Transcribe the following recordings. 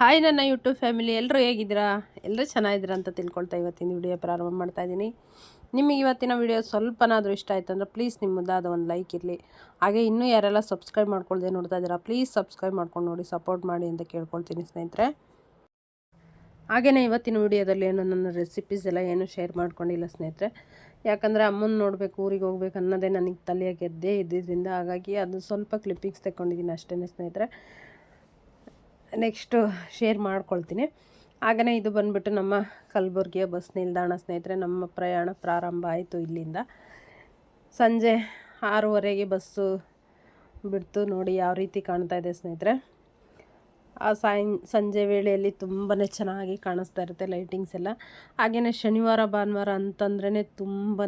Hi ನನ್ನ YouTube family ಎಲ್ಲರೂ ಹೇಗಿದ್ದೀರಾ? ಎಲ್ಲರೂ ಚೆನ್ನಾಗಿದ್ದೀರಾ ಅಂತ ತಿಳ್ಕೊಳ್ತಾ ಇವತ್ತಿನ ವಿಡಿಯೋ ಪ್ರಾರಂಭ ಮಾಡ್ತಾ ಇದ್ದೀನಿ. ನಿಮಗೆ ಇವತ್ತಿನ ವಿಡಿಯೋ ಸ್ವಲ್ಪನಾದರೂ ಇಷ್ಟ ಆಯ್ತು ಅಂದರೆ ಪ್ಲೀಸ್ ನಿಮ್ಮದಾದ ಒಂದು ಲೈಕ್ ಇರಲಿ. ಹಾಗೆ ಇನ್ನೂ ಯಾರೆಲ್ಲ ಸಬ್ಸ್ಕ್ರೈಬ್ ಮಾಡ್ಕೊಳ್ದೆ ನೋಡ್ತಾ ಇದ್ದೀರಾ ಪ್ಲೀಸ್ ಸಬ್ಸ್ಕ್ರೈಬ್ ಮಾಡ್ಕೊಂಡು ನೋಡಿ ಸಪೋರ್ಟ್ ಮಾಡಿ ಅಂತ ಕೇಳ್ಕೊಳ್ತೀನಿ ಸ್ನೇಹಿತರೆ. ಹಾಗೆಯೇ ಇವತ್ತಿನ ವಿಡಿಯೋದಲ್ಲಿ ಏನು, ನನ್ನ ರೆಸಿಪೀಸ್ ಎಲ್ಲ ಏನು ಶೇರ್ ಮಾಡ್ಕೊಂಡಿಲ್ಲ ಸ್ನೇಹಿತರೆ. ಯಾಕಂದರೆ ಅಮ್ಮನ ನೋಡಬೇಕು, ಊರಿಗೆ ಹೋಗ್ಬೇಕು ಅನ್ನೋದೇ ನನಗೆ ತಲೆಯಾಗೆದ್ದೇ ಇದ್ದಿದ್ದರಿಂದ ಹಾಗಾಗಿ ಅದು ಸ್ವಲ್ಪ ಕ್ಲಿಪ್ಪಿಂಗ್ಸ್ ತಗೊಂಡಿದ್ದೀನಿ ಅಷ್ಟೇ ಸ್ನೇಹಿತರೆ. ನೆಕ್ಸ್ಟು ಶೇರ್ ಮಾಡ್ಕೊಳ್ತೀನಿ. ಹಾಗೆಯೇ ಇದು ಬಂದುಬಿಟ್ಟು ನಮ್ಮ ಕಲಬುರ್ಗಿಯ ಬಸ್ ನಿಲ್ದಾಣ ಸ್ನೇಹಿತರೆ, ನಮ್ಮ ಪ್ರಯಾಣ ಪ್ರಾರಂಭ ಆಯಿತು ಇಲ್ಲಿಂದ. ಸಂಜೆ ಆರೂವರೆಗೆ ಬಸ್ಸು ಬಿಡ್ತು. ನೋಡಿ ಯಾವ ರೀತಿ ಕಾಣ್ತಾ ಇದೆ ಸ್ನೇಹಿತರೆ. ಆ ಸಾಯಂ, ಸಂಜೆ ವೇಳೆಯಲ್ಲಿ ತುಂಬಾ ಚೆನ್ನಾಗಿ ಕಾಣಿಸ್ತಾ ಇರುತ್ತೆ ಲೈಟಿಂಗ್ಸ್ ಎಲ್ಲ. ಹಾಗೆಯೇ ಶನಿವಾರ, ಭಾನುವಾರ ಅಂತಂದ್ರೇ ತುಂಬಾ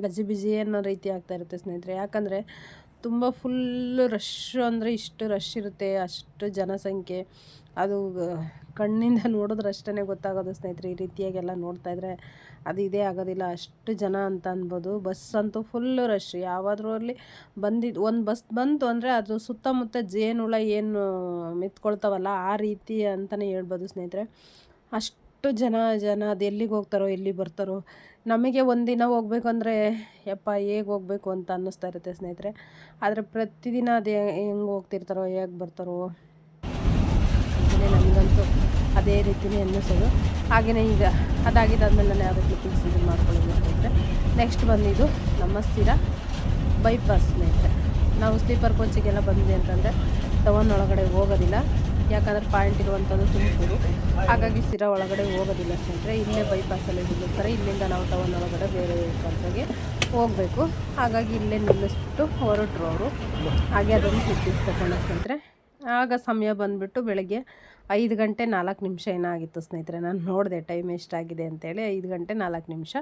ಗಜಿಬಿಜಿ ಅನ್ನೋ ರೀತಿ ಆಗ್ತಾ ಇರುತ್ತೆ ಸ್ನೇಹಿತರೆ. ಯಾಕಂದರೆ ತುಂಬ ಫುಲ್ಲು ರಶ್ ಅಂದರೆ ಇಷ್ಟು ರಶ್ ಇರುತ್ತೆ, ಅಷ್ಟು ಜನಸಂಖ್ಯೆ. ಅದು ಕಣ್ಣಿಂದ ನೋಡಿದ್ರೆ ಅಷ್ಟೇ ಗೊತ್ತಾಗೋದು ಸ್ನೇಹಿತರೆ, ಈ ರೀತಿಯಾಗೆಲ್ಲ ನೋಡ್ತಾ ಇದ್ರೆ ಅದು ಇದೇ ಆಗೋದಿಲ್ಲ. ಅಷ್ಟು ಜನ ಅಂತ ಅನ್ಬೋದು. ಬಸ್ ಅಂತೂ ಫುಲ್ ರಶ್ ಯಾವಾದರೂ ಅಲ್ಲಿ ಬಂದಿದ್ದು ಒಂದು ಬಸ್ ಬಂತು ಅಂದರೆ ಅದು ಸುತ್ತಮುತ್ತ ಜೇನುಳ ಏನು ಮೆತ್ಕೊಳ್ತಾವಲ್ಲ, ಆ ರೀತಿ ಅಂತಲೇ ಹೇಳ್ಬೋದು ಸ್ನೇಹಿತರೆ. ಅಷ್ಟು ಜನ ಜನ ಅದು ಎಲ್ಲಿಗೆ ಹೋಗ್ತಾರೋ ಎಲ್ಲಿ ಬರ್ತಾರೋ ನಮಗೆ ಒಂದಿನ ಅಂದರೆ ಯಪ್ಪ, ಹೇಗೆ ಹೋಗ್ಬೇಕು? ಅಂತ ಅನ್ನಿಸ್ತಾ ಇರುತ್ತೆ ಸ್ನೇಹಿತರೆ. ಆದರೆ ಪ್ರತಿದಿನ ಅದು ಹೆಂಗೆ ಹೋಗ್ತಿರ್ತಾರೋ, ಹೇಗೆ ಬರ್ತಾರೋ ನಮಗಂತೂ ಅದೇ ರೀತಿಯೇ ಅನ್ನಿಸೋದು. ಹಾಗೆಯೇ ಈಗ ಅದಾಗಿದ್ದಾದ್ಮೇಲೆ ನಾನು ಯಾವುದೇ ಕ್ಲಿಪ್ಪಿಂಗ್ಸ್ ಇದನ್ನು ಮಾಡ್ಕೊಳ್ಳೋದು ಸ್ನೇಹಿತರೆ ನೆಕ್ಸ್ಟ್ ಬಂದಿದ್ದು ನಮ್ಮ ಸ್ಥಿರ ಬೈಪಾಸ್ ಸ್ನೇಹಿತರೆ. ನಾವು ಸ್ಲೀಪರ್ ಕೋಚಿಗೆಲ್ಲ ಬಂದ್ವಿ ಅಂತಂದರೆ ಟವನ್ ಒಳಗಡೆ ಹೋಗೋದಿಲ್ಲ. ಯಾಕಂದರೆ ಪಾಯಿಂಟ್ ಇರುವಂಥದ್ದು ತುಮಕೂರು. ಹಾಗಾಗಿ ಸ್ಥಿರ ಒಳಗಡೆ ಹೋಗೋದಿಲ್ಲ ಸ್ನೇಹಿತರೆ. ಇಲ್ಲೇ ಬೈಪಾಸಲ್ಲಿ ನಿಲ್ಲಿಸ್ತಾರೆ ಇಲ್ಲಿಂದ ನಾವು ಟೌನ್ ಒಳಗಡೆ ಬೇರೆ ಕಲ್ಸಾಗೆ ಹೋಗಬೇಕು. ಹಾಗಾಗಿ ಇಲ್ಲೇ ನಿಲ್ಲಿಸ್ಬಿಟ್ಟು ಹೊರಟರು ಅವರು. ಹಾಗೆ ಅದನ್ನು ಕ್ಲಿಪ್ಪಿಂಗ್ಸ್ ಸ್ನೇಹಿತರೆ. ಆಗ ಸಮಯ ಬಂದುಬಿಟ್ಟು ಬೆಳಗ್ಗೆ ಐದು ಗಂಟೆ ನಾಲ್ಕು ನಿಮಿಷ ಏನಾಗಿತ್ತು ಸ್ನೇಹಿತರೆ? ನಾನು ನೋಡಿದೆ ಟೈಮ್ ಎಷ್ಟಾಗಿದೆ ಅಂತೇಳಿ ಐದು ಗಂಟೆ ನಾಲ್ಕು ನಿಮಿಷ.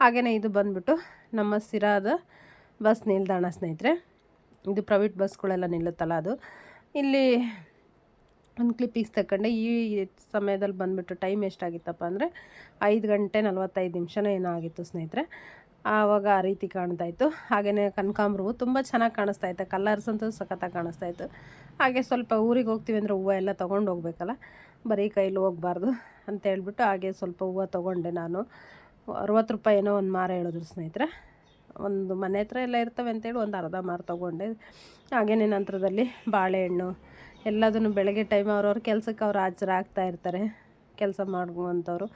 ಹಾಗೆಯೇ ಇದು ಬಂದುಬಿಟ್ಟು ನಮ್ಮ ಸಿರಾದ ಬಸ್ ನಿಲ್ದಾಣ ಸ್ನೇಹಿತರೆ. ಇದು ಪ್ರೈವೇಟ್ ಬಸ್ಗಳೆಲ್ಲ ನಿಲ್ಲುತ್ತಲ್ಲ ಅದು. ಇಲ್ಲಿ ಒಂದು ಕ್ಲಿಪ್ಪಿಗೆ ತಗೊಂಡೆ ಈ ಸಮಯದಲ್ಲಿ ಬಂದುಬಿಟ್ಟು ಟೈಮ್ ಎಷ್ಟಾಗಿತ್ತಪ್ಪ ಅಂದರೆ ಐದು ಗಂಟೆ ನಲ್ವತ್ತೈದು ನಿಮಿಷನೋ ಏನೋ ಆಗಿತ್ತು ಸ್ನೇಹಿತರೆ. ಆವಾಗ ಆ ರೀತಿ ಕಾಣ್ತಾ ಇತ್ತು. ಹಾಗೆಯೇ ಕನಕಾಂಬ್ರವು ತುಂಬ ಚೆನ್ನಾಗಿ ಕಾಣಿಸ್ತಾ ಇತ್ತು. ಕಲರ್ಸ್ ಅಂತೂ ಸಖತ್ತಾಗಿ ಕಾಣಿಸ್ತಾ ಇತ್ತು. ಹಾಗೆ ಸ್ವಲ್ಪ ಊರಿಗೆ ಹೋಗ್ತೀವಿ ಅಂದರೆ ಹೂವು ಎಲ್ಲ ತೊಗೊಂಡು ಹೋಗ್ಬೇಕಲ್ಲ, ಬರೀ ಕೈಲಿ ಹೋಗಬಾರ್ದು ಅಂತ ಹೇಳ್ಬಿಟ್ಟು ಹಾಗೆ ಸ್ವಲ್ಪ ಹೂವು ತೊಗೊಂಡೆ ನಾನು. ಅರವತ್ತು ರೂಪಾಯಿ ಏನೋ ಒಂದು ಮಾರ ಹೇಳಿದ್ರು ಸ್ನೇಹಿತರೆ. ಒಂದು ಮನೆ ಹತ್ರ ಎಲ್ಲ ಇರ್ತವೆ ಅಂತೇಳಿ ಒಂದು ಅರ್ಧ ಮಾರು ತೊಗೊಂಡೆ. ಹಾಗೆಯೇ ನಂತರದಲ್ಲಿ ಬಾಳೆಹಣ್ಣು ಎಲ್ಲದನ್ನು ಬೆಳಗ್ಗೆ ಟೈಮ್ ಅವ್ರವ್ರ ಕೆಲಸಕ್ಕೆ ಅವ್ರು ಹಾಜರಾಗ್ತಾ ಇರ್ತಾರೆ. ಕೆಲಸ ಮಾಡುವಂಥವ್ರು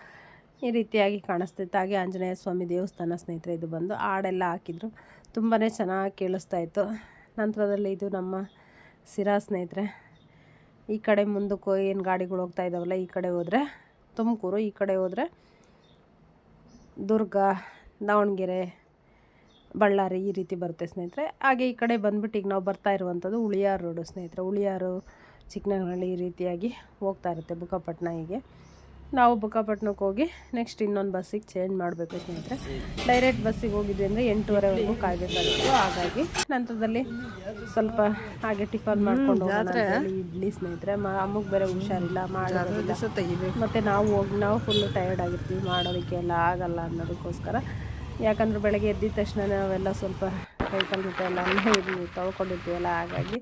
ಈ ರೀತಿಯಾಗಿ ಕಾಣಿಸ್ತಿತ್ತು. ಹಾಗೆ ಆಂಜನೇಯ ಸ್ವಾಮಿ ದೇವಸ್ಥಾನ ಸ್ನೇಹಿತರೆ, ಇದು ಬಂದು ಹಾಡೆಲ್ಲ ಹಾಕಿದ್ರು. ತುಂಬಾ ಚೆನ್ನಾಗಿ ಕೇಳಿಸ್ತಾ ಇತ್ತು. ನಂತರದಲ್ಲಿ ಇದು ನಮ್ಮ ಸಿರಾ ಸ್ನೇಹಿತರೆ. ಈ ಕಡೆ ಮುಂದಕ್ಕೆ ಏನು ಗಾಡಿಗಳು ಹೋಗ್ತಾ ಇದ್ದಾವಲ್ಲ ಈ ಕಡೆ ಹೋದರೆ ತುಮಕೂರು, ಈ ಕಡೆ ಹೋದರೆ ದುರ್ಗ, ದಾವಣಗೆರೆ ಬಳ್ಳಾರಿ ಈ ರೀತಿ ಬರುತ್ತೆ ಸ್ನೇಹಿತರೆ. ಹಾಗೆ ಈ ಕಡೆ ಬಂದ್ಬಿಟ್ಟು ಈಗ ನಾವು ಬರ್ತಾ ಇರುವಂಥದ್ದು ಉಳಿಯಾರು ರೋಡು ಸ್ನೇಹಿತರೆ. ಉಳಿಯಾರು ಚಿಕ್ಕನಹಳ್ಳಿ ಈ ರೀತಿಯಾಗಿ ಹೋಗ್ತಾ ಇರುತ್ತೆ ಬುಕ್ಕಪಟ್ಟಣ ಹೀಗೆ. ನಾವು ಬುಕ್ಕಾಪಟ್ಟಣಕ್ಕೆ ಹೋಗಿ ನೆಕ್ಸ್ಟ್ ಇನ್ನೊಂದು ಬಸ್ಸಿಗೆ ಚೇಂಜ್ ಮಾಡಬೇಕು ಸ್ನೇಹಿತರೆ. ಡೈರೆಕ್ಟ್ ಬಸ್ಸಿಗೆ ಹೋಗಿದ್ವಿ ಅಂದರೆ ಎಂಟೂವರೆವರೆಗೂ ಕಾಯಬೇಕಾಗಿತ್ತು. ಹಾಗಾಗಿ ನಂತರದಲ್ಲಿ ಸ್ವಲ್ಪ ಹಾಗೆ ಟಿಫನ್ ಮಾಡ್ಕೊಂಡು ಹೋಗೋಣ ಇಡ್ಲಿ ಸ್ನೇಹಿತರೆ. ಮ ಅಮ್ಮಗೆ ಬೇರೆ ಹುಷಾರಿಲ್ಲ ಮಾಡೋದು ಮತ್ತು ನಾವು ಹೋಗಿ ನಾವು ಫುಲ್ಲು ಟಯರ್ಡ್ ಆಗಿರ್ತೀವಿ ಮಾಡೋದಕ್ಕೆ ಎಲ್ಲ ಆಗಲ್ಲ ಅನ್ನೋದಕ್ಕೋಸ್ಕರ ಯಾಕಂದ್ರೆ ಬೆಳಗ್ಗೆ ಎದ್ದಿದ ತಕ್ಷಣ ನಾವೆಲ್ಲ ಸ್ವಲ್ಪ ಕೈಕಾಲು ಮುಟ್ಟ ಎಲ್ಲ ಇದು ತೊಳ್ಕೊಂಡಿರ್ತೀವಲ್ಲ, ಹಾಗಾಗಿ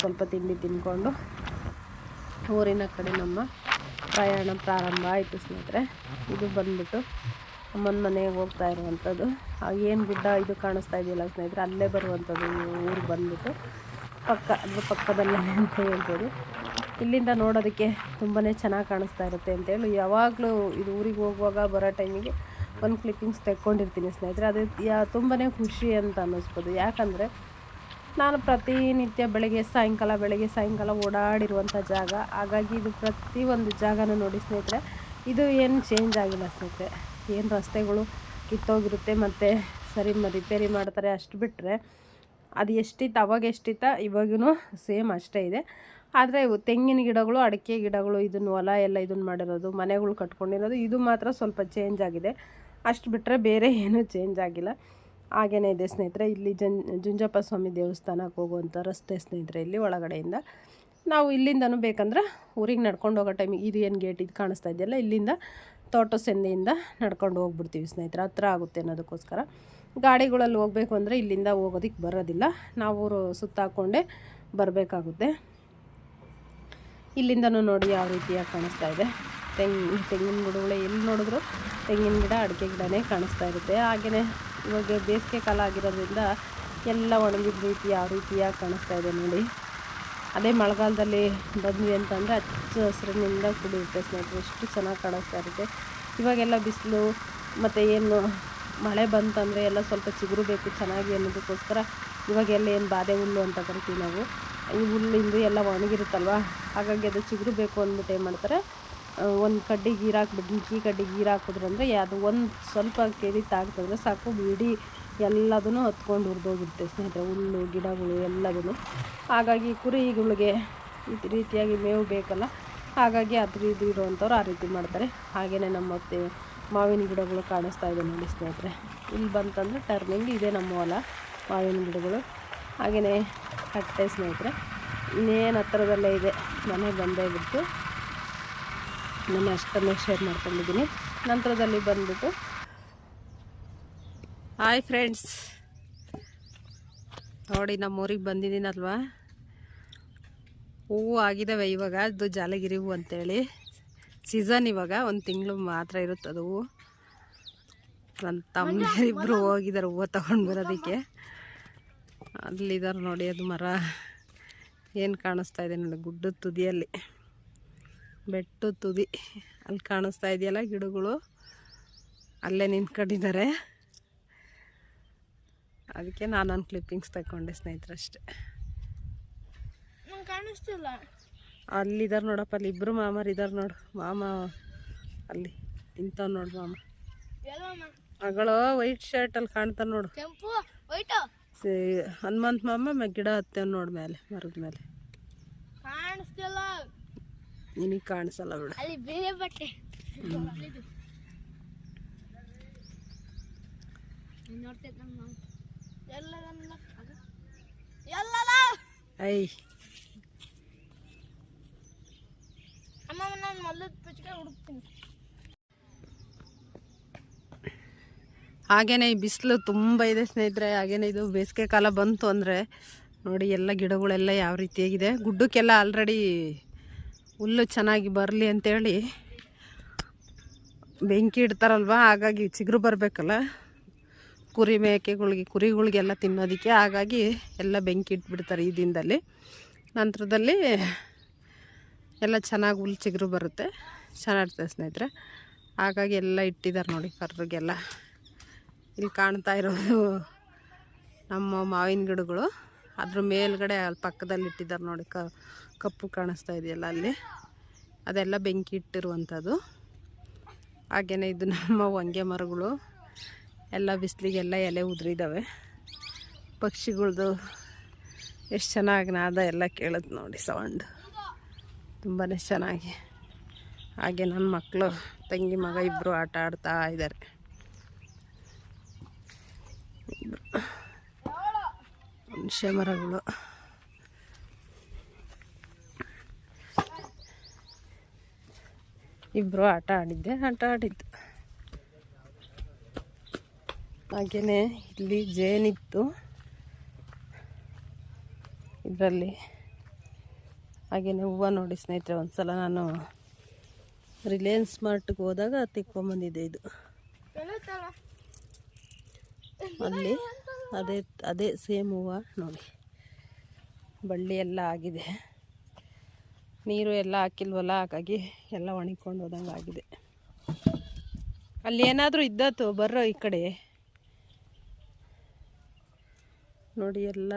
ಸ್ವಲ್ಪ ತಿಂಡಿ ತಿಂದ್ಕೊಂಡು ಊರಿನ ಕಡೆ ನಮ್ಮ ಪ್ರಯಾಣ ಪ್ರಾರಂಭ ಆಯಿತು ಸ್ನೇಹಿತರೆ. ಇದು ಬಂದ್ಬಿಟ್ಟು ಅಮ್ಮನ ಮನೆಗೆ ಹೋಗ್ತಾ ಇರುವಂಥದ್ದು. ಏನು ಗುಡ್ಡ ಇದು ಕಾಣಿಸ್ತಾ ಇದೆಯಲ್ಲ ಸ್ನೇಹಿತರೆ, ಅಲ್ಲೇ ಬರುವಂಥದ್ದು ಊರು ಬಂದ್ಬಿಟ್ಟು ಪಕ್ಕ ಅದ್ರ ಪಕ್ಕದಲ್ಲೇ ಅಂತ ಹೇಳ್ಬೋದು. ಇಲ್ಲಿಂದ ನೋಡೋದಕ್ಕೆ ತುಂಬಾ ಚೆನ್ನಾಗಿ ಕಾಣಿಸ್ತಾ ಇರುತ್ತೆ ಅಂತೇಳಿ ಯಾವಾಗಲೂ ಇದು ಊರಿಗೆ ಹೋಗುವಾಗ ಬರೋ ಟೈಮಿಗೆ ಒಂದು ಕ್ಲಿಪ್ಪಿಂಗ್ಸ್ ತೆಕ್ಕೊಂಡಿರ್ತೀನಿ ಸ್ನೇಹಿತರೆ. ಅದು ಯಾ ತುಂಬಾ ಖುಷಿ ಅಂತ ಅನ್ನಿಸ್ಬೋದು. ಯಾಕಂದರೆ ನಾನು ಪ್ರತಿನಿತ್ಯ ಬೆಳಗ್ಗೆ ಸಾಯಂಕಾಲ ಬೆಳಗ್ಗೆ ಸಾಯಂಕಾಲ ಓಡಾಡಿರುವಂಥ ಜಾಗ. ಹಾಗಾಗಿ ಇದು ಪ್ರತಿ ಒಂದು ಜಾಗನೂ ನೋಡಿ ಸ್ನೇಹಿತರೆ, ಇದು ಏನು ಚೇಂಜ್ ಆಗಿಲ್ಲ ಸ್ನೇಹಿತರೆ. ಏನು ರಸ್ತೆಗಳು ಕಿತ್ತೋಗಿರುತ್ತೆ ಮತ್ತು ಸರಿ ರಿಪೇರಿ ಮಾಡ್ತಾರೆ ಅಷ್ಟು ಬಿಟ್ಟರೆ ಅದು ಎಷ್ಟಿತ್ತು, ಅವಾಗ ಎಷ್ಟಿತ್ತ ಇವಾಗೂ ಸೇಮ್ ಅಷ್ಟೇ ಇದೆ. ಆದರೆ ತೆಂಗಿನ ಗಿಡಗಳು, ಅಡಿಕೆ ಗಿಡಗಳು ಇದನ್ನು ಹೊಲ ಎಲ್ಲ ಇದನ್ನು ಮಾಡಿರೋದು, ಮನೆಗಳು ಕಟ್ಕೊಂಡಿರೋದು, ಇದು ಮಾತ್ರ ಸ್ವಲ್ಪ ಚೇಂಜ್ ಆಗಿದೆ. ಅಷ್ಟು ಬಿಟ್ಟರೆ ಬೇರೆ ಏನೂ ಚೇಂಜ್ ಆಗಿಲ್ಲ. ಹಾಗೇ ಇದೆ ಸ್ನೇಹಿತರೆ, ಇಲ್ಲಿ ಜನ್ ಜುಂಜಪ್ಪ ಸ್ವಾಮಿ ದೇವಸ್ಥಾನಕ್ಕೆ ಹೋಗುವಂಥ ರಸ್ತೆ ಸ್ನೇಹಿತರೆ ಇಲ್ಲಿ ಒಳಗಡೆಯಿಂದ. ನಾವು ಇಲ್ಲಿಂದನೂ ಬೇಕಂದ್ರೆ ಊರಿಗೆ ನಡ್ಕೊಂಡು ಹೋಗೋ ಟೈಮಿಗೆ ಇದು ಏನು ಗೇಟ್ ಇದು ಕಾಣಿಸ್ತಾ ಇದೆಯಲ್ಲ, ಇಲ್ಲಿಂದ ತೋಟ ಸೆಂದೆಯಿಂದ ನಡ್ಕೊಂಡು ಹೋಗ್ಬಿಡ್ತೀವಿ ಸ್ನೇಹಿತರೆ, ಹತ್ರ ಆಗುತ್ತೆ ಅನ್ನೋದಕ್ಕೋಸ್ಕರ. ಗಾಡಿಗಳಲ್ಲಿ ಹೋಗಬೇಕು ಅಂದರೆ ಇಲ್ಲಿಂದ ಹೋಗೋದಕ್ಕೆ ಬರೋದಿಲ್ಲ. ನಾವು ಸುತ್ತಾಕೊಂಡೇ ಬರಬೇಕಾಗುತ್ತೆ. ಇಲ್ಲಿಂದನೂ ನೋಡಿ ಯಾವ ರೀತಿಯಾಗಿ ಕಾಣಿಸ್ತಾ ಇದೆ. ತೆಂಗಿನ ತೆಂಗಿನ ಗಿಡಗಳು ಎಲ್ಲಿ ನೋಡಿದ್ರು ತೆಂಗಿನ ಗಿಡ, ಅಡಿಕೆ ಗಿಡನೇ ಕಾಣಿಸ್ತಾ ಇರುತ್ತೆ. ಹಾಗೆಯೇ ಇವಾಗ ಬೇಸಿಗೆ ಕಾಲ ಆಗಿರೋದ್ರಿಂದ ಎಲ್ಲ ಒಣಗಿದ ರೀತಿ ಯಾವ ರೀತಿಯಾಗಿ ಕಾಣಿಸ್ತಾ ಇದೆ ನೋಡಿ. ಅದೇ ಮಳೆಗಾಲದಲ್ಲಿ ಬಂದ್ವಿ ಅಂತಂದರೆ ಹಚ್ಚ ಹಸಿರಿನಿಂದ ಕುಡಿಯುತ್ತೆ ಸ್ನೇಹಿತರೆ. ಎಷ್ಟು ಚೆನ್ನಾಗಿ ಕಾಣಿಸ್ತಾ ಇರುತ್ತೆ. ಇವಾಗೆಲ್ಲ ಬಿಸಿಲು ಮತ್ತು ಏನು ಮಳೆ ಬಂತಂದರೆ ಎಲ್ಲ ಸ್ವಲ್ಪ ಚಿಗುರು ಬೇಕು ಚೆನ್ನಾಗಿ ಅನ್ನೋದಕ್ಕೋಸ್ಕರ ಇವಾಗೆಲ್ಲ ಏನು ಬಾಧೆ ಹುಲ್ಲು ಅಂತ ಕರಿತೀವಿ ನಾವು. ಈ ಹುಲ್ಲಿಂದು ಎಲ್ಲ ಒಣಗಿರುತ್ತಲ್ವ? ಹಾಗಾಗಿ ಅದು ಚಿಗುರು ಬೇಕು ಅಂದ್ಬಿಟ್ಟು ಏನು ಮಾಡ್ತಾರೆ? ಒಂದು ಕಡ್ಡಿ ಗೀರು ಹಾಕ್ಬಿಟ್ಟು ಕಡ್ಡಿಗೆ ಕಡ್ಡಿ ಗೀರು ಹಾಕಿದ್ರಂದ್ರೆ ಅದು ಒಂದು ಸ್ವಲ್ಪ ಕೆರಿ ತಾಗ್ತಂದ್ರೆ ಸಾಕು ಇಡೀ ಎಲ್ಲದನ್ನು ಹತ್ಕೊಂಡು ಹುರಿದೋಗಿರುತ್ತೆ ಸ್ನೇಹಿತರೆ, ಹುಲ್ಲು, ಗಿಡಗಳು ಎಲ್ಲದೂ ಹಾಗಾಗಿ ಕುರಿಗಳಿಗೆ ಈ ರೀತಿಯಾಗಿ ಮೇವು ಬೇಕಲ್ಲ, ಹಾಗಾಗಿ ಅದ್ರ ಇದು ಇರುವಂಥವ್ರು ಆ ರೀತಿ ಮಾಡ್ತಾರೆ. ಹಾಗೆಯೇ ನಮ್ಮ ಮತ್ತೆ ಮಾವಿನ ಗಿಡಗಳು ಕಾಣಿಸ್ತಾ ಇದೆ ನೋಡಿ ಸ್ನೇಹಿತರೆ. ಇಲ್ಲಿ ಬಂತಂದರೆ ಟರ್ನಿಂಗ್, ಇದೆ ನಮ್ಮ ಹೊಲ, ಮಾವಿನ ಗಿಡಗಳು. ಹಾಗೆಯೇ ಕಟ್ಟೆ ಸ್ನೇಹಿತರೆ, ಇನ್ನೇನು ಹತ್ತಿರದಲ್ಲೇ ಇದೆ, ಮನೆ ಬಂದೇ ಬಿಟ್ಟು ನಾನು ಅಷ್ಟನ್ನೇ ಶೇರ್ ಮಾಡ್ಕೊಂಡಿದ್ದೀನಿ. ನಂತರದಲ್ಲಿ ಬಂದ್ಬಿಟ್ಟು. ಹಾಯ್ ಫ್ರೆಂಡ್ಸ್ ನೋಡಿ ನಮ್ಮೂರಿಗೆ ಬಂದಿದ್ದೀನಲ್ವಾ? ಹೂವು ಆಗಿದ್ದಾವೆ ಇವಾಗ, ಅದು ಜಾಲಗಿರಿ ಹೂವು ಅಂತೇಳಿ. ಸೀಸನ್ ಇವಾಗ, ಒಂದು ತಿಂಗಳು ಮಾತ್ರ ಇರುತ್ತದು ಹೂವು ನನ್ನ ತಮ್ಮಿಬ್ಬರು ಹೋಗಿದ್ದಾರೆ ಹೂವು ತಗೊಂಡು ಬರೋದಕ್ಕೆ. ಅಲ್ಲಿದ್ದಾರೆ ನೋಡಿ, ಅದು ಮರ. ಏನು ಕಾಣಿಸ್ತಾ ಇದೆ ನೋಡಿ ಗುಡ್ಡದ ತುದಿಯಲ್ಲಿ. ಬೆಟ್ಟದ ತುದಿ. ಅಲ್ಲಿ ಕಾಣಿಸ್ತಾ ಇದೆಯಲ್ಲ ಗಿಡಗಳು? ಅಲ್ಲೇ ನಿಂತ್ಕೊಂಡಿದ್ದಾರೆ. ಅದಕ್ಕೆ ನಾನೊಂದು ಕ್ಲಿಪ್ಪಿಂಗ್ಸ್ ತಗೊಂಡೆ ಸ್ನೇಹಿತರಷ್ಟೇ. ಕಾಣಿಸ್ತಿಲ್ಲ ಅಲ್ಲಿದ್ದಾರೆ ನೋಡಪ್ಪ, ಅಲ್ಲಿ ಇಬ್ಬರು ಮಾಮರು ಇದ್ದಾರೆ ನೋಡು. ಮಾಮ, ಅಲ್ಲಿ ಇಂಥವ್ ನೋಡು ಮಾಮ. ಮಗಳು ವೈಟ್ ಶರ್ಟಲ್ಲಿ ಕಾಣ್ತಾನೆ ನೋಡು. ಹನುಮಂತ್ ಮಾಮ ಗಿಡ ಹತ್ತೇವ್ ನೋಡ್ ಮೇಲೆ, ಮರದ ಮೇಲೆ. ಕಾಣಿಸ್ತಿಲ್ಲ. ನಿನಗೆ ಕಾಣಿಸಲ್ಲ ಬಿಡು. ಅಲ್ಲಿ ಬೇರೆ ಬಟ್ಟೆ. ಐ. ಅಮ್ಮ ನಾನು ಹುಡುಕ್ತೀನಿ. ಹಾಗೇನೆ ಈ ಬಿಸಿಲು ತುಂಬ ಇದೆ ಸ್ನೇಹಿತರೆ. ಹಾಗೇನೆ ಇದು ಬೇಸಿಗೆ ಕಾಲ ಬಂತು ಅಂದರೆ ನೋಡಿ ಎಲ್ಲ ಗಿಡಗಳೆಲ್ಲ ಯಾವ ರೀತಿಯಾಗಿದೆ ಗುಡ್ಡಕ್ಕೆಲ್ಲ ಆಲ್ರೆಡಿ ಹುಲ್ಲು ಚೆನ್ನಾಗಿ ಬರಲಿ ಅಂತೇಳಿ ಬೆಂಕಿ ಇಡ್ತಾರಲ್ವ, ಹಾಗಾಗಿ ಚಿಗುರು ಬರಬೇಕಲ್ಲ. ಕುರಿ ಮೇಕೆಗಳಿಗೆ, ಕುರಿಗಳಿಗೆಲ್ಲ ತಿನ್ನೋದಕ್ಕೆ ಹಾಗಾಗಿ ಎಲ್ಲ ಬೆಂಕಿ ಇಟ್ಬಿಡ್ತಾರೆ ಈ ದಿನದಲ್ಲಿ. ನಂತರದಲ್ಲಿ ಎಲ್ಲ ಚೆನ್ನಾಗಿ ಹುಲ್ಲು ಚಿಗುರು ಬರುತ್ತೆ ಚೆನ್ನಾಗಿರ್ತದೆ ಸ್ನೇಹಿತರೆ. ಹಾಗಾಗಿ ಎಲ್ಲ ಇಟ್ಟಿದ್ದಾರೆ ನೋಡಿ ಕರ್ರಿಗೆಲ್ಲ. ಇಲ್ಲಿ ಕಾಣ್ತಾ ಇರೋದು ನಮ್ಮ ಮಾವಿನ ಗಿಡಗಳು. ಅದ್ರ ಮೇಲ್ಗಡೆ ಅಲ್ಲಿ ಪಕ್ಕದಲ್ಲಿ ಇಟ್ಟಿದ್ದಾರೆ ನೋಡಿ, ಕ, ಕಪ್ಪು ಕಾಣಿಸ್ತಾ ಇದೆಯಲ್ಲ ಅಲ್ಲಿ. ಅದೆಲ್ಲ ಬೆಂಕಿ ಇಟ್ಟಿರುವಂಥದ್ದು. ಹಾಗೆಯೇ ಇದು ನಮ್ಮ ಹೊಂಗೆ ಮರಗಳು. ಎಲ್ಲ ಬಿಸಿಲಿಗೆಲ್ಲ ಎಲೆ ಉದುರಿದ್ದಾವೆ ಪಕ್ಷಿಗಳದು ಎಷ್ಟು ಚೆನ್ನಾಗಿ ನಾದ ಎಲ್ಲ ಕೇಳೋದು ನೋಡಿ ಸೌಂಡ್. ತುಂಬಾ ಚೆನ್ನಾಗಿ. ಹಾಗೆ ನನ್ನ ಮಕ್ಕಳು ತಂಗಿ ಮಗ ಇಬ್ಬರು ಆಟ ಆಡ್ತಾ ಇದ್ದಾರೆ. ಹುಣಸೆ ಮರಗಳು. ಇಬ್ಬರು ಆಟ ಆಡಿದ್ದೆ ಆಟ ಆಡಿದ್ದು. ಹಾಗೆಯೇ ಇಲ್ಲಿ ಜೇನಿತ್ತು ಇದರಲ್ಲಿ ಹಾಗೆಯೇ ಹೂವು ನೋಡಿ ಸ್ನೇಹಿತರೆ ಒಂದ್ಸಲ ನಾನು ರಿಲಯನ್ಸ್ ಮಾರ್ಟ್ಗೆ ಹೋದಾಗ ತಿಕ್ಕೊಂಬಂದಿದ್ದೆ ಇದು. ಅಲ್ಲಿ ಅದೇ ಅದೇ ಸೇಮ್ ಹೂವು ನೋಡಿ. ಬಳ್ಳಿ ಎಲ್ಲ ಆಗಿದೆ. ನೀರು ಎಲ್ಲ ಹಾಕಿಲ್ವಲ್ಲ, ಹಾಗಾಗಿ ಎಲ್ಲ ಒಣಗಿಕೊಂಡು ಹೋದಂಗೆ ಆಗಿದೆ. ಅಲ್ಲಿ ಏನಾದರೂ ಇದ್ದತ್ತು ಬರ್ರೋ ಈ ಕಡೆ. ನೋಡಿ ಎಲ್ಲ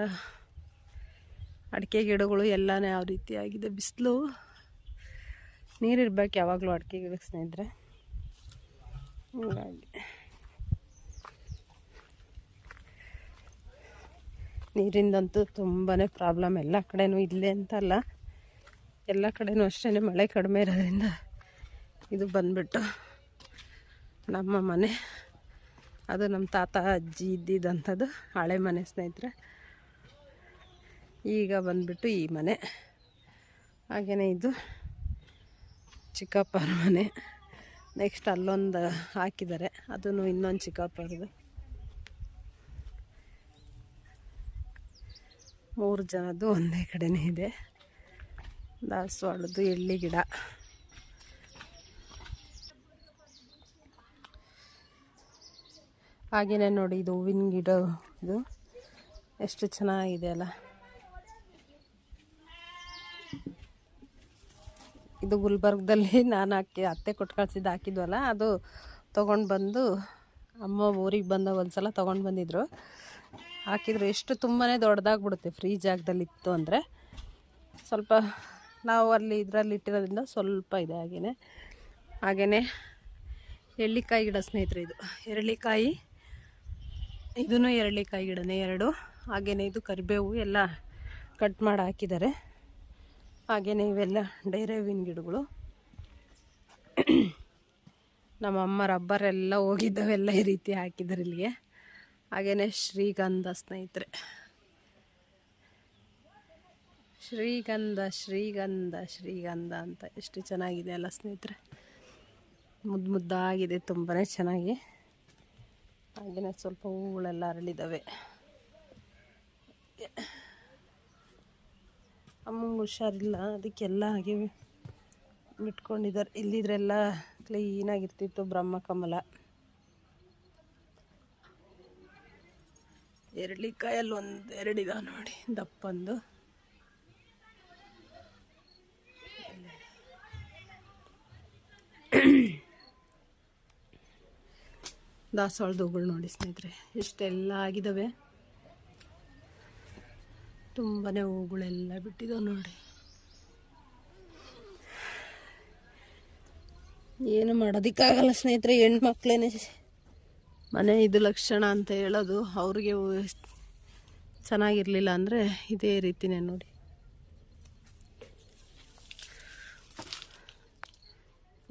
ಅಡಿಕೆ ಗಿಡಗಳು ಎಲ್ಲನೇ ಯಾವ ರೀತಿ ಆಗಿದೆ. ಬಿಸಿಲು, ನೀರಿರ್ಬೇಕು ಯಾವಾಗಲೂ ಅಡಿಕೆ ಗಿಡಕ್ಕೆ ಸ್ನೇಹಿತರೆ. ಹೀಗಾಗಿ. ನೀರಿಂದಂತೂ ತುಂಬಾ ಪ್ರಾಬ್ಲಮ್ ಎಲ್ಲ ಕಡೆನೂ ಇಲ್ಲೇ ಅಂತಲ್ಲ. ಎಲ್ಲ ಕಡೆನೂ ಅಷ್ಟೇ ಮಳೆ ಕಡಿಮೆ ಇರೋದ್ರಿಂದ ಇದು ಬಂದ್ಬಿಟ್ಟು ನಮ್ಮ ಮನೆ. ಅದು ನಮ್ಮ ತಾತ, ಅಜ್ಜಿ ಇದ್ದಿದ್ದಂಥದ್ದು ಹಳೆ ಮನೆ ಸ್ನೇಹಿತರೆ. ಈಗ ಬಂದ್ಬಿಟ್ಟು ಈ ಮನೆ. ಹಾಗೆಯೇ ಇದು ಚಿಕ್ಕಪ್ಪರ ಮನೆ. ನೆಕ್ಸ್ಟ್ ಅಲ್ಲೊಂದು ಹಾಕಿದ್ದಾರೆ. ಅದನ್ನು ಇನ್ನೊಂದು ಚಿಕ್ಕಪ್ಪರದು. ಮೂರು ಜನದ್ದು ಒಂದೇ ಕಡೆನೇ ಇದೆ. ದಾಸವಾಳದ್ದು ಎಳ್ಳಿ ಗಿಡ. ಹಾಗೆಯೇ ನೋಡಿ ಇದು ಹೂವಿನ ಗಿಡ ಇದು. ಎಷ್ಟು ಚೆನ್ನಾಗಿದೆ ಅಲ್ಲ. ಇದು ಗುಲ್ಬರ್ಗದಲ್ಲಿ ನಾನು ಹಾಕಿ ಅತ್ತೆ ಕೊಟ್ಟು ಕಳ್ಸಿದ್ದು ಹಾಕಿದ್ವಲ್ಲ ಅದು ತೊಗೊಂಡು ಬಂದು ಅಮ್ಮ ಊರಿಗೆ ಬಂದ ಒಂದು ಸಲ ತೊಗೊಂಡು ಬಂದಿದ್ರು. ಹಾಕಿದ್ರು ಎಷ್ಟು ತುಂಬಾ ದೊಡ್ಡದಾಗ್ಬಿಡುತ್ತೆ ಫ್ರೀ ಜಾಗದಲ್ಲಿ ಇತ್ತು ಅಂದರೆ. ಸ್ವಲ್ಪ ನಾವು ಅಲ್ಲಿ ಇದರಲ್ಲಿ ಇಟ್ಟಿರೋದ್ರಿಂದ ಸ್ವಲ್ಪ ಇದೆ ಹಾಗೆಯೇ ಹಾಗೆಯೇ ಎಳ್ಳಿಕಾಯಿ ಗಿಡ ಸ್ನೇಹಿತರೆ ಇದು. ಎರಳಿಕಾಯಿ ಇದೂ ಎರಳಿಕಾಯಿ ಗಿಡನೇ ಎರಡು. ಹಾಗೆಯೇ ಇದು ಕರಿಬೇವು ಎಲ್ಲ ಕಟ್ ಮಾಡಿ ಹಾಕಿದ್ದಾರೆ. ಹಾಗೆಯೇ ಇವೆಲ್ಲ ಡೈರೇವಿನ ಗಿಡಗಳು. ನಮ್ಮ ಅಮ್ಮ ರಬ್ಬರ್ ಎಲ್ಲ ಹೋಗಿದ್ದವೆಲ್ಲ ಈ ರೀತಿ ಹಾಕಿದ್ದಾರೆ ಇಲ್ಲಿಗೆ. ಹಾಗೆಯೇ ಶ್ರೀಗಂಧ ಸ್ನೇಹಿತರೆ. ಶ್ರೀಗಂಧ ಶ್ರೀಗಂಧ ಶ್ರೀಗಂಧ ಅಂತ ಎಷ್ಟು ಚೆನ್ನಾಗಿದೆ ಅಲ್ಲ ಸ್ನೇಹಿತರೆ. ಮುದ್ದು ಮುದ್ದಾಗಿದೆ ತುಂಬಾ ಚೆನ್ನಾಗಿ. ಹಾಗೆಯೇ ಸ್ವಲ್ಪ ಹೂಗಳೆಲ್ಲ ಅರಳಿದ್ದಾವೆ ಅಮ್ಮಂಗೆ ಹುಷಾರಿಲ್ಲ, ಅದಕ್ಕೆಲ್ಲ ಹಾಗೆ ಬಿಟ್ಕೊಂಡಿದ್ದಾರೆ. ಇಲ್ಲಿದ್ರೆಲ್ಲ ಕ್ಲೀನಾಗಿರ್ತಿತ್ತು ಬ್ರಹ್ಮಕಮಲ ಎರಳಿಕಾಯಲ್ಲಿ ಒಂದು ಎರಡಿದಾವೆ ನೋಡಿ, ದಪ್ಪಂದು. ದಾಸವಾಳದ ಹೂಗಳು ನೋಡಿ ಸ್ನೇಹಿತರೆ ಎಷ್ಟೆಲ್ಲ ಆಗಿದ್ದಾವೆ ತುಂಬಾ ಹೂಗಳೆಲ್ಲ ಬಿಟ್ಟಿದ್ದಾವೆ ನೋಡಿ. ಏನು ಮಾಡೋದಕ್ಕಾಗಲ್ಲ ಸ್ನೇಹಿತರೆ, ಹೆಣ್ಮಕ್ಳೇನೆ. ಮನೆ ಇದು ಲಕ್ಷಣ ಅಂತ ಹೇಳೋದು ಅವ್ರಿಗೆ ಚೆನ್ನಾಗಿರಲಿಲ್ಲ ಅಂದರೆ ಇದೇ ರೀತಿನೇ ನೋಡಿ.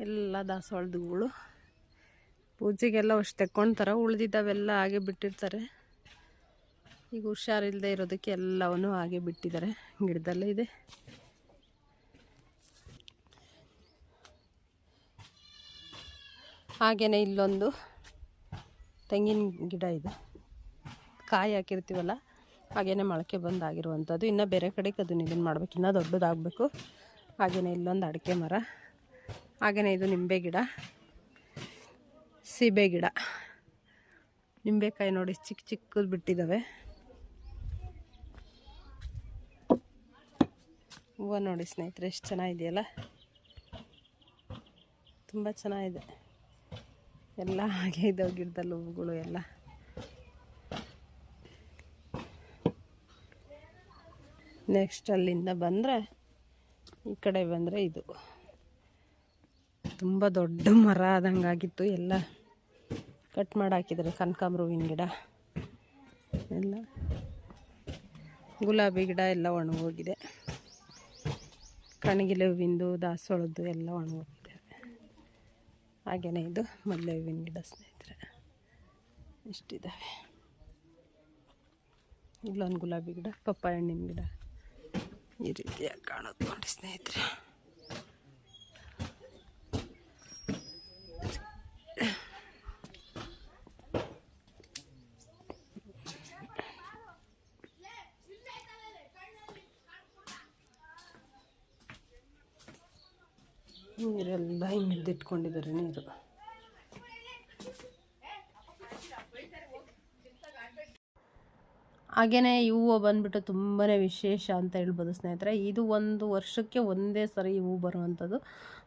ಎಲ್ಲ ದಾಸವಾಳದಗಳು ಪೂಜೆಗೆಲ್ಲ ಅಷ್ಟು ತೆಕ್ಕೊಳ್ತಾರೆ ಉಳಿದಿದ್ದಾವೆಲ್ಲ ಹಾಗೆ ಬಿಟ್ಟಿರ್ತಾರೆ. ಈಗ ಹುಷಾರಿಲ್ಲದೆ ಇರೋದಕ್ಕೆ ಎಲ್ಲವನ್ನು ಹಾಗೆ ಬಿಟ್ಟಿದ್ದಾರೆ. ಗಿಡದಲ್ಲೇ ಇದೆ. ಹಾಗೆಯೇ ಇಲ್ಲೊಂದು. ತೆಂಗಿನ ಗಿಡ ಇದೆ. ಕಾಯಿ ಹಾಕಿರ್ತೀವಲ್ಲ ಹಾಗೆಯೇ ಮೊಳಕೆ ಬಂದಾಗಿರುವಂಥದ್ದು. ಇನ್ನು ಬೇರೆ ಕಡೆಗೆ ಅದನ್ನ ಇದನ್ನು ಮಾಡಬೇಕು. ಇನ್ನೂ ದೊಡ್ಡದಾಗಬೇಕು. ಹಾಗೆಯೇ ಇಲ್ಲೊಂದು ಅಡಿಕೆ ಮರ. ಹಾಗೆಯೇ ಇದು ನಿಂಬೆ ಗಿಡ. ಸೀಬೆ ಗಿಡ. ನಿಂಬೆಕಾಯಿ ನೋಡಿ ಚಿಕ್ಕ ಚಿಕ್ಕದು ಬಿಟ್ಟಿದ್ದಾವೆ ಹೂವು ನೋಡಿ ಸ್ನೇಹಿತರೆ, ಎಷ್ಟು ಚೆನ್ನಾಗಿದೆಯಲ್ಲ. ತುಂಬ ಚೆನ್ನಾಗಿದೆ. ಎಲ್ಲ ಹಾಗೆ ಇದ್ದಾವೆ ಗಿಡದಲ್ಲಿ ಹೂವುಗಳು ಎಲ್ಲ. ನೆಕ್ಸ್ಟ್ ಅಲ್ಲಿಂದ ಬಂದರೆ ಈ ಕಡೆ ಬಂದರೆ ಇದು. ತುಂಬ ದೊಡ್ಡ ಮರ ಆದಂಗೆ ಆಗಿತ್ತು ಎಲ್ಲ. ಕಟ್ ಮಾಡಿ ಹಾಕಿದ್ದಾರೆ ಕನಕಾಂಬ್ರ ಹೂವಿನ ಗಿಡ. ಎಲ್ಲ. ಗುಲಾಬಿ ಗಿಡ ಎಲ್ಲ ಒಣಗೋಗಿದೆ. ಕಣಗಿಲೆ ಹೂವಿಂದು, ದಾಸವಾಳದ್ದು ಎಲ್ಲ ಒಣಗೋಗಿದೆ. ಹಾಗೆಯೇ ಇದು ಮಲ್ಲೆ ಹೂವಿನ ಗಿಡ ಸ್ನೇಹಿತರೆ. ಇಷ್ಟಿದ್ದಾವೆ ಇಲ್ಲೊಂದು ಗುಲಾಬಿ ಗಿಡ ಪಪ್ಪಾಯ ಹಣ್ಣಿನ ಗಿಡ ಈ ರೀತಿಯಾಗಿ ಕಾಣೋದು ನೋಡಿ ಸ್ನೇಹಿತರೆ. ನೀರೆಲ್ಲ ಹಿಂಗಿದ್ದಿಟ್ಕೊಂಡಿದ್ದಾರೆ ನೀರು. ಹಾಗೆಯೇ ಈ ಹೂವು ಬಂದುಬಿಟ್ಟು ತುಂಬಾ ವಿಶೇಷ ಅಂತ ಹೇಳ್ಬೋದು ಸ್ನೇಹಿತರೆ. ಇದು ಒಂದು ವರ್ಷಕ್ಕೆ ಒಂದೇ ಸರಿ ಈ ಹೂವು ಬರುವಂಥದ್ದು.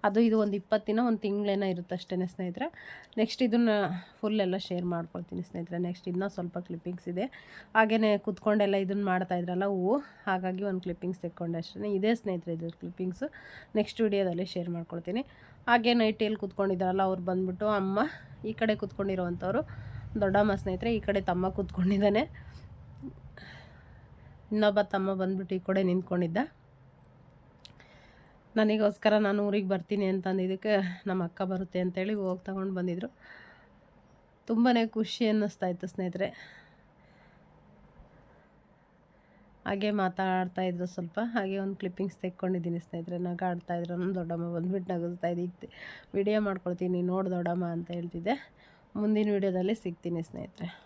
ಅದು ಇದು ಒಂದು ಇಪ್ಪತ್ತು ದಿನ ಒಂದು ತಿಂಗಳೇನ ಇರುತ್ತೆ ಅಷ್ಟೇ ಸ್ನೇಹಿತರೆ. ನೆಕ್ಸ್ಟ್ ಇದನ್ನು ಫುಲ್ ಎಲ್ಲ ಶೇರ್ ಮಾಡ್ಕೊಳ್ತೀನಿ ಸ್ನೇಹಿತರೆ. ನೆಕ್ಸ್ಟ್ ಇನ್ನೂ ಸ್ವಲ್ಪ ಕ್ಲಿಪ್ಪಿಂಗ್ಸ್ ಇದೆ. ಹಾಗೆಯೇ ಕುತ್ಕೊಂಡೆಲ್ಲ ಇದನ್ನು ಮಾಡ್ತಾ ಇದ್ರಲ್ಲ ಹೂವು, ಹಾಗಾಗಿ ಒಂದು ಕ್ಲಿಪ್ಪಿಂಗ್ಸ್ ತೆಕ್ಕೊಂಡೆ ಅಷ್ಟೇ ಇದೇ ಸ್ನೇಹಿತರೆ ಇದು ಕ್ಲಿಪ್ಪಿಂಗ್ಸು ನೆಕ್ಸ್ಟ್ ವಿಡಿಯೋದಲ್ಲಿ ಶೇರ್ ಮಾಡ್ಕೊಳ್ತೀನಿ. ಹಾಗೆ ನೈಟಿಯಲ್ಲಿ ಕುತ್ಕೊಂಡಿದ್ದಾರಲ್ಲ, ಅವ್ರು ಬಂದುಬಿಟ್ಟು ಅಮ್ಮ, ಈ ಕಡೆ ಕುತ್ಕೊಂಡಿರುವಂಥವ್ರು, ದೊಡ್ಡಮ್ಮ ಸ್ನೇಹಿತರೆ, ಈ ಕಡೆ ತಮ್ಮ ಕೂತ್ಕೊಂಡಿದ್ದಾನೆ. ಇನ್ನೊಬ್ಬ ತಮ್ಮ ಬಂದ್ಬಿಟ್ಟು ಈ ಕಡೆ ನಿಂತ್ಕೊಂಡಿದ್ದ. ನನಗೋಸ್ಕರ ನಾನು ಊರಿಗೆ ಬರ್ತೀನಿ ಅಂತಂದಿದ್ದಕ್ಕೆ ನಮ್ಮ ಅಕ್ಕ ಬರುತ್ತೆ ಅಂತೇಳಿ ಹೋಗಿ ತಗೊಂಡು ಬಂದಿದ್ರು. ತುಂಬಾ ಖುಷಿ ಅನ್ನಿಸ್ತಾ ಇತ್ತು ಸ್ನೇಹಿತರೆ. ಹಾಗೆ ಮಾತಾಡ್ತಾ ಇದ್ರು ಸ್ವಲ್ಪ. ಹಾಗೆ ಒಂದು ಕ್ಲಿಪ್ಪಿಂಗ್ಸ್ ತೆಕ್ಕೊಂಡಿದ್ದೀನಿ ಸ್ನೇಹಿತರೆ. ನಗಾಡ್ತಾ ಇದ್ರು. ನಮ್ಮ ದೊಡ್ಡಮ್ಮ ಬಂದ್ಬಿಟ್ಟು ನಗಿಸ್ತಾ ಇದ್ದಿತ್ತು ವಿಡಿಯೋ ಮಾಡ್ಕೊಳ್ತೀನಿ. ನೋಡು ದೊಡ್ಡಮ್ಮ ಅಂತ ಹೇಳ್ತಿದ್ದೆ. ಮುಂದಿನ ವಿಡಿಯೋದಲ್ಲಿ ಸಿಗ್ತೀನಿ ಸ್ನೇಹಿತರೆ.